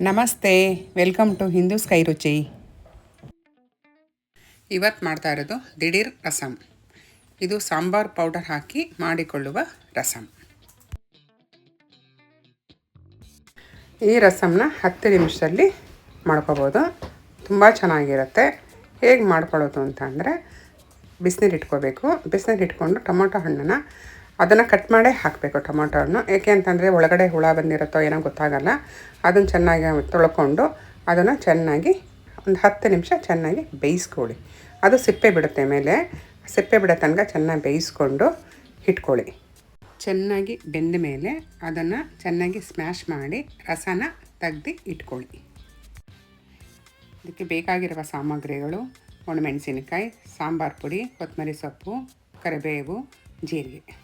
ನಮಸ್ತೆ, welcome to Hindu sky ರುಚಿ. ಇವತ್ತು ಮಾಡ್ತಾ ಇರೋದು ದಿಢೀರ್ ರಸಂ. ಇದು ಸಾಂಬಾರ್ ಪೌಡರ್ ಹಾಕಿ ಮಾಡಿಕೊಳ್ಳುವ ರಸಂ. ಈ ರಸಂನ ಹತ್ತು ನಿಮಿಷದಲ್ಲಿ ಮಾಡ್ಕೋಬೋದು. ತುಂಬ ಚೆನ್ನಾಗಿರುತ್ತೆ. ಹೇಗೆ ಮಾಡ್ಕೊಳ್ಳೋದು ಅಂತ ಅಂದರೆ ಬಿಸಿನೀರು ಇಟ್ಕೋಬೇಕು. ಬಿಸಿನೀರು ಇಟ್ಕೊಂಡು ಟೊಮೊಟೊ ಹಣ್ಣನ್ನು ಅದನ್ನು ಕಟ್ ಮಾಡೇ ಹಾಕಬೇಕು ಟೊಮೊಟೊ ಏಕೆ ಅಂತಂದರೆ ಒಳಗಡೆ ಹುಳ ಬಂದಿರುತ್ತೋ ಏನೋ ಗೊತ್ತಾಗಲ್ಲ. ಅದನ್ನು ಚೆನ್ನಾಗಿ ತೊಳ್ಕೊಂಡು ಅದನ್ನು ಚೆನ್ನಾಗಿ ಒಂದು ಹತ್ತು ನಿಮಿಷ ಚೆನ್ನಾಗಿ ಬೇಯಿಸ್ಕೊಳ್ಳಿ. ಅದು ಸಿಪ್ಪೆ ಬಿಡುತ್ತೆ ಮೇಲೆ. ಸಿಪ್ಪೆ ಬಿಡೋ ತನಕ ಚೆನ್ನಾಗಿ ಬೇಯಿಸ್ಕೊಂಡು ಇಟ್ಕೊಳ್ಳಿ. ಚೆನ್ನಾಗಿ ಬೆಂದ ಮೇಲೆ ಅದನ್ನು ಚೆನ್ನಾಗಿ ಸ್ಮ್ಯಾಶ್ ಮಾಡಿ ರಸನ ತೆಗ್ದು ಇಟ್ಕೊಳ್ಳಿ. ಇದಕ್ಕೆ ಬೇಕಾಗಿರುವ ಸಾಮಗ್ರಿಗಳು ಒಣಮೆಣಸಿನಕಾಯಿ ಸಾಂಬಾರು ಪುಡಿ ಕೊತ್ತಂಬರಿ ಸೊಪ್ಪು, ಕರಿಬೇವು, ಜೀರಿಗೆ.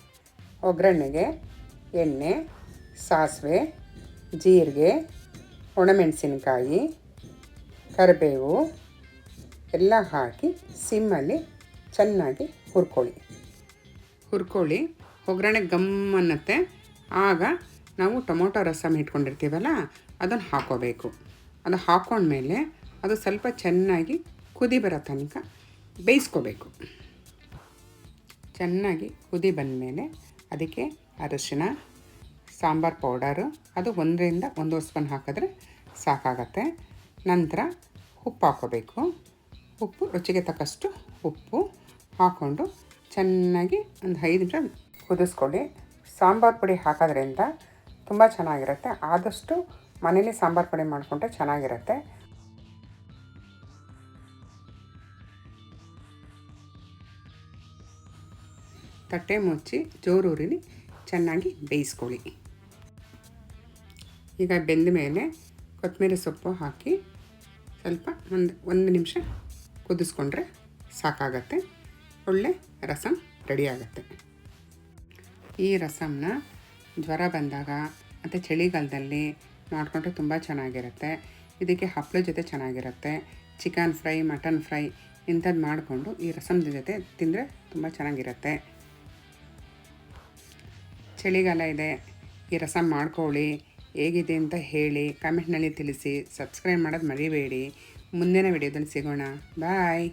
ಒಗ್ಗರಣೆಗೆ ಎಣ್ಣೆ, ಸಾಸಿವೆ, ಜೀರಿಗೆ, ಒಣಮೆಣಸಿನಕಾಯಿ, ಕರಿಬೇವು ಎಲ್ಲ ಹಾಕಿ ಸಿಮ್ಮಲ್ಲಿ ಚೆನ್ನಾಗಿ ಹುರ್ಕೊಳ್ಳಿ. ಹುರ್ಕೊಳ್ಳಿ, ಒಗ್ಗರಣೆ ಗಮ್ ಅನ್ನತ್ತೆ. ಆಗ ನಾವು ಟೊಮೊಟೊ ರಸಮ್ ಇಟ್ಕೊಂಡಿರ್ತೀವಲ್ಲ, ಅದನ್ನು ಹಾಕೋಬೇಕು. ಅದು ಹಾಕೊಂಡ್ಮೇಲೆ ಅದು ಸ್ವಲ್ಪ ಚೆನ್ನಾಗಿ ಕುದಿ ಬರೋ ತನಕ ಬೇಯಿಸ್ಕೋಬೇಕು. ಚೆನ್ನಾಗಿ ಕುದಿ ಬಂದಮೇಲೆ ಅದಕ್ಕೆ ಅರಶಿನ, ಸಾಂಬಾರು ಪೌಡರು, ಅದು ಒಂದರಿಂದ ಒಂದು ಸ್ಪೂನ್ ಹಾಕಿದ್ರೆ ಸಾಕಾಗತ್ತೆ. ನಂತರ ಉಪ್ಪು ಹಾಕೋಬೇಕು. ಉಪ್ಪು, ರುಚಿಗೆ ತಕ್ಕಷ್ಟು ಉಪ್ಪು ಹಾಕ್ಕೊಂಡು ಚೆನ್ನಾಗಿ ಒಂದು ಐದು ನಿಮಿಷ ಕುದಿಸ್ಕೊಳ್ಳಿ. ಸಾಂಬಾರು ಪುಡಿ ಹಾಕೋದ್ರಿಂದ ತುಂಬ ಚೆನ್ನಾಗಿರುತ್ತೆ. ಆದಷ್ಟು ಮನೇಲಿ ಸಾಂಬಾರು ಪುಡಿ ಮಾಡಿಕೊಂಡ್ರೆ ಚೆನ್ನಾಗಿರುತ್ತೆ. ತಟ್ಟೆ ಮುಚ್ಚಿ ಜೋರೂರಿಲಿ ಚೆನ್ನಾಗಿ ಬೇಯಿಸ್ಕೊಳ್ಳಿ. ಈಗ ಬೆಂದ ಮೇಲೆ ಕೊತ್ತಂಬರಿ ಸೊಪ್ಪು ಹಾಕಿ ಸ್ವಲ್ಪ ಒಂದು ಒಂದು ನಿಮಿಷ ಕುದಿಸ್ಕೊಂಡ್ರೆ ಸಾಕಾಗತ್ತೆ. ಒಳ್ಳೆ ರಸಮ್ ರೆಡಿ ಈ ರಸಮ್ನ ಜ್ವರ ಬಂದಾಗ ಮತ್ತು ಚಳಿಗಾಲದಲ್ಲಿ ಮಾಡಿಕೊಂಡ್ರೆ ತುಂಬ ಚೆನ್ನಾಗಿರುತ್ತೆ. ಇದಕ್ಕೆ ಹಪ್ಪಳ ಜೊತೆ ಚೆನ್ನಾಗಿರುತ್ತೆ. ಚಿಕನ್ ಫ್ರೈ, ಮಟನ್ ಫ್ರೈ ಇಂಥದ್ದು ಮಾಡಿಕೊಂಡು ಈ ರಸಮ್ದ ಜೊತೆ ತಿಂದರೆ ತುಂಬ ಚೆನ್ನಾಗಿರುತ್ತೆ. ಚಳಿಗಾಲ ಇದೆ, ಈ ರಸ ಮಾಡ್ಕೊಳ್ಳಿ, ಹೇಗಿದೆ ಅಂತ ಹೇಳಿ ಕಮೆಂಟ್ನಲ್ಲಿ ತಿಳಿಸಿ ಸಬ್ಸ್ಕ್ರೈಬ್ ಮಾಡೋದು ಮರಿಬೇಡಿ. ಮುಂದಿನ ವಿಡಿಯೋದಲ್ಲಿ ಸಿಗೋಣ. ಬಾಯ್